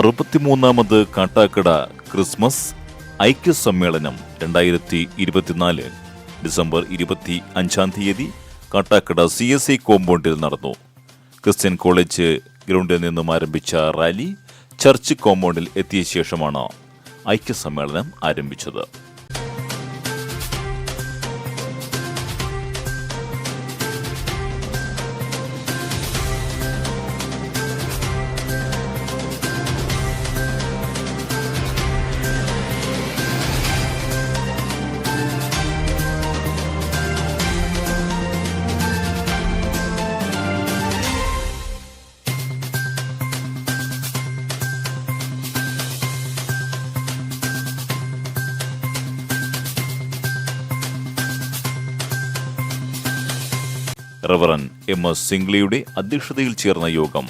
ഇരുപത്തിമൂന്നാമത് Kattakada Christmas ഐക്യ സമ്മേളനം രണ്ടായിരത്തി ഇരുപത്തിനാല് ഡിസംബർ ഇരുപത്തി അഞ്ചാം തീയതി കാട്ടാക്കട സി എസ് ഐ കോമ്പൗണ്ടിൽ നടന്നു. ക്രിസ്ത്യൻ കോളേജ് ഗ്രൗണ്ടിൽ നിന്നും ആരംഭിച്ച റാലി ചർച്ച് കോമ്പൗണ്ടിൽ എത്തിയ ശേഷമാണ് ഐക്യ സമ്മേളനം ആരംഭിച്ചത്. റവറൻ എം എസ് സിംഗ്ലിയുടെ അധ്യക്ഷതയിൽ ചേർന്ന യോഗം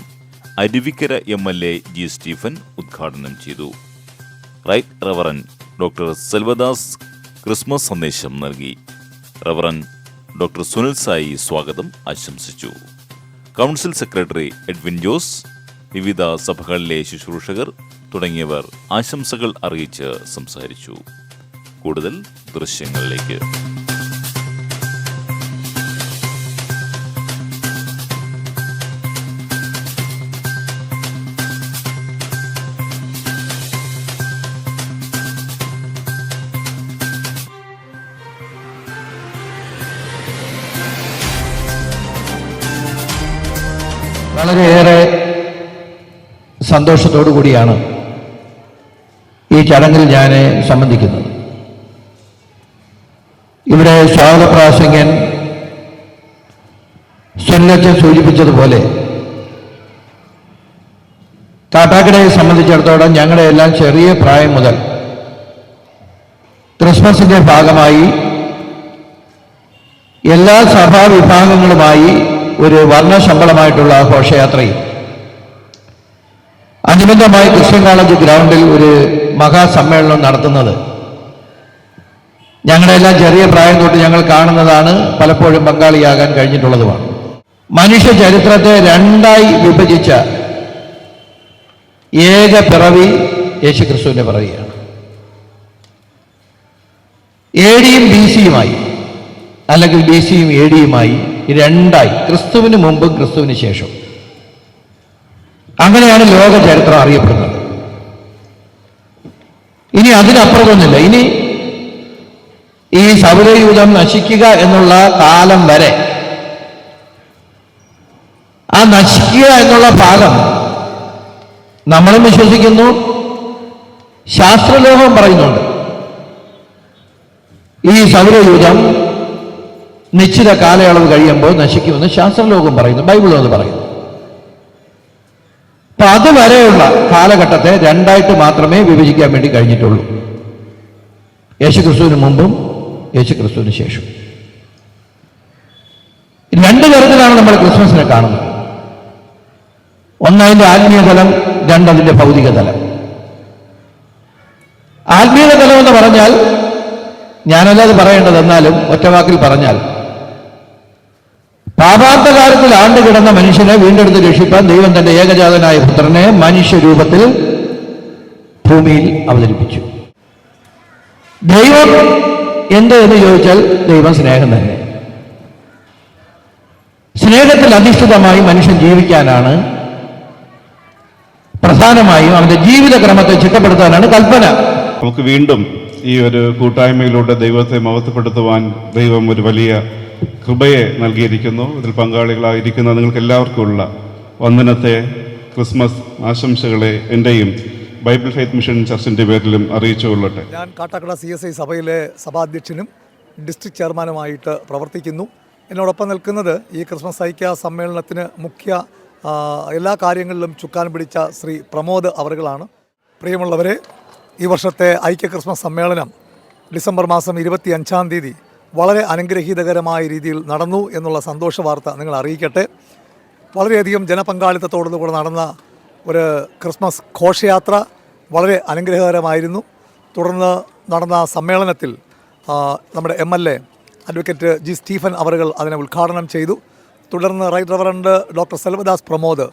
Aruvikkara M L A G Stephen ഉദ്ഘാടനം ചെയ്തു. Right reverend doctor Selvadas Christmas സന്ദേശം നൽകി. റവറൻ ഡോക്ടർ സുനിൽ സായി സ്വാഗതം ആശംസിച്ചു. കൗൺസിൽ സെക്രട്ടറി എഡ്വിൻ ജോസ് വിവിധ സഭകളിലെ ശുശ്രൂഷകർ തുടങ്ങിയവർ ആശംസകൾ അറിയിച്ച് സംസാരിച്ചു. കൂടുതൽ ദൃശ്യങ്ങളിലേക്ക്. വളരെയേറെ സന്തോഷത്തോടു കൂടിയാണ് ഈ ചടങ്ങിൽ ഞാൻ സംബന്ധിക്കുന്നത്. ഇവിടെ സ്വാഗത പ്രാസംഗൻ സൂചിപ്പിച്ചതുപോലെ കാട്ടാക്കടയെ സംബന്ധിച്ചിടത്തോളം ഞങ്ങളുടെ എല്ലാം ചെറിയ പ്രായം മുതൽ ക്രിസ്മസിന്റെ ഭാഗമായി എല്ലാ സഭാവിഭാഗങ്ങളുമായി ഒരു വർണശമ്പളമായിട്ടുള്ള ഘോഷയാത്രയും അനുബന്ധമായി ക്രിസ്ത്യൻ കോളേജ് ഗ്രൗണ്ടിൽ ഒരു മഹാസമ്മേളനം നടത്തുന്നത്. ഞങ്ങളെല്ലാം ചെറിയ പ്രായം തൊട്ട് ഞങ്ങൾ കാണുന്നതാണ് പലപ്പോഴും പങ്കാളിയാകാൻ കഴിഞ്ഞിട്ടുള്ളതുമാണ്. മനുഷ്യ ചരിത്രത്തെ രണ്ടായി വിഭജിച്ച ഏക പിറവി യേശു യേശുക്രിസ്തുവിന്റെ പിറവിയാണ്. എ ഡിയും ബി സിയുമായി അല്ലെങ്കിൽ ബി സിയും എ ഡിയുമായി രണ്ടായി. ക്രിസ്തുവിന് മുമ്പും ക്രിസ്തുവിന് ശേഷം. അങ്ങനെയാണ് ലോക ചരിത്രം അറിയപ്പെടുന്നത്. ഇനി അതിനപ്പുറത്തൊന്നുമില്ല ഇനി ഈ സൗരയൂഥം നശിക്കുക എന്നുള്ള കാലം വരെ ആ നശിക്കുക എന്നുള്ള ഭാഗം നമ്മളും വിശ്വസിക്കുന്നു ശാസ്ത്രലോകം പറയുന്നുണ്ട്. ഈ സൗരയൂഥം നിശ്ചിത കാലയളവ് കഴിയുമ്പോൾ നശിക്കുമെന്ന് ശാസ്ത്രലോകം പറയുന്നു ബൈബിളും അത് പറയുന്നു. അപ്പൊ അതുവരെയുള്ള കാലഘട്ടത്തെ രണ്ടായിട്ട് മാത്രമേ വിഭജിക്കാൻ വേണ്ടി കഴിഞ്ഞിട്ടുള്ളൂ. യേശുക്രിസ്തുവിന് മുമ്പും യേശുക്രിസ്തുവിന് ശേഷം രണ്ട് തരത്തിലാണ് നമ്മൾ ക്രിസ്മസിനെ കാണുന്നത്. ഒന്നതിന്റെ ആത്മീയ തലം രണ്ടതിന്റെ ഭൗതിക തലം ആത്മീയ തലം എന്ന് പറഞ്ഞാൽ ഞാനല്ലാതെ പറയേണ്ടത് എന്നാലും ഒറ്റവാക്കിൽ പറഞ്ഞാൽ പാപാന്തകാലത്തിൽ ആണ്ടുകിടന്ന മനുഷ്യനെ വീണ്ടെടുത്ത് രക്ഷിപ്പാൻ ദൈവം തന്റെ ഏകജാതനായ പുത്രനെ മനുഷ്യരൂപത്തിൽ ഭൂമിയിൽ അവതരിപ്പിച്ചു. ദൈവം എന്ത് എന്ന് ചോദിച്ചാൽ ദൈവം സ്നേഹം തന്നെ. സ്നേഹത്തിൽ അധിഷ്ഠിതമായി മനുഷ്യൻ ജീവിക്കാനാണ് പ്രധാനമായും അവന്റെ ജീവിതക്രമത്തെ ചിട്ടപ്പെടുത്താനാണ് കൽപ്പന. നമുക്ക് വീണ്ടും ഈ ഒരു കൂട്ടായ്മയിലൂടെ ദൈവത്തെ മഹത്വപ്പെടുത്തുവാൻ ദൈവം ഒരു വലിയ കൃപയെ നൽകിയിരിക്കുന്നു. ഇതിൽ പങ്കാളികളായിരിക്കുന്ന നിങ്ങൾക്ക് എല്ലാവർക്കുമുള്ള വന്ദനത്തെ ക്രിസ്മസ് ആശംസകളെ എന്റെയും ബൈബിൾ ഫെയ്ത്ത് മിഷൻ ചർച്ചിന്റെ പേരിലും അറിയിച്ചുകൊള്ളട്ടെ. ഞാൻ കാട്ടാക്കട സി എസ് ഐ സഭയിലെ സഭാധ്യക്ഷനും ഡിസ്ട്രിക്ട് ചെയർമാനുമായിട്ട് പ്രവർത്തിക്കുന്നു. എന്നോടൊപ്പം നിൽക്കുന്നത് ഈ ക്രിസ്മസ് ഐക്യ സമ്മേളനത്തിന് മുഖ്യ എല്ലാ കാര്യങ്ങളിലും ചുക്കാൻ പിടിച്ച ശ്രീ പ്രമോദ് അവറുകളാണ്. പ്രിയമുള്ളവരെ ഈ വർഷത്തെ ഐക്യ ക്രിസ്മസ് സമ്മേളനം ഡിസംബർ മാസം ഇരുപത്തി അഞ്ചാം തീയതി വളരെ അനുഗ്രഹീതകരമായ രീതിയിൽ നടന്നു എന്നുള്ള സന്തോഷ വാർത്ത നിങ്ങൾ അറിയിക്കട്ടെ. വളരെയധികം ജനപങ്കാളിത്തത്തോടുകൂടെ നടന്ന ഒരു ക്രിസ്മസ് ഘോഷയാത്ര വളരെ അനുഗ്രഹകരമായിരുന്നു. തുടർന്ന് നടന്ന സമ്മേളനത്തിൽ നമ്മുടെ M L A advocate G Stephen അവറുകൾ അതിനെ ഉദ്ഘാടനം ചെയ്തു. തുടർന്ന് right reverend doctor Selvadas Pramod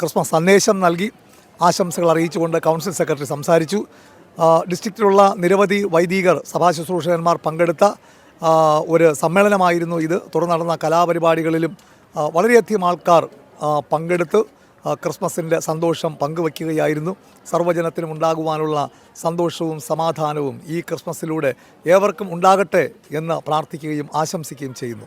Christmas സന്ദേശം നൽകി. ആശംസകൾ അറിയിച്ചുകൊണ്ട് കൗൺസിൽ സെക്രട്ടറി സംസാരിച്ചു. ഡിസ്ട്രിക്റ്റിലുള്ള നിരവധി വൈദികർ സഭാ ശുശ്രൂഷകന്മാർ പങ്കെടുത്ത ഒരു സമ്മേളനമായിരുന്നു ഇത്. തുടർന്ന് നടന്ന കലാപരിപാടികളിലും വളരെയധികം ആൾക്കാർ പങ്കെടുത്ത് ക്രിസ്മസിന്റെ സന്തോഷം പങ്കുവയ്ക്കുകയായിരുന്നു സർവജനത്തിനും ഉണ്ടാകുവാനുള്ള സന്തോഷവും സമാധാനവും ഈ ക്രിസ്മസിലൂടെ ഏവർക്കും ഉണ്ടാകട്ടെ എന്ന് പ്രാർത്ഥിക്കുകയും ആശംസിക്കുകയും ചെയ്യുന്നു.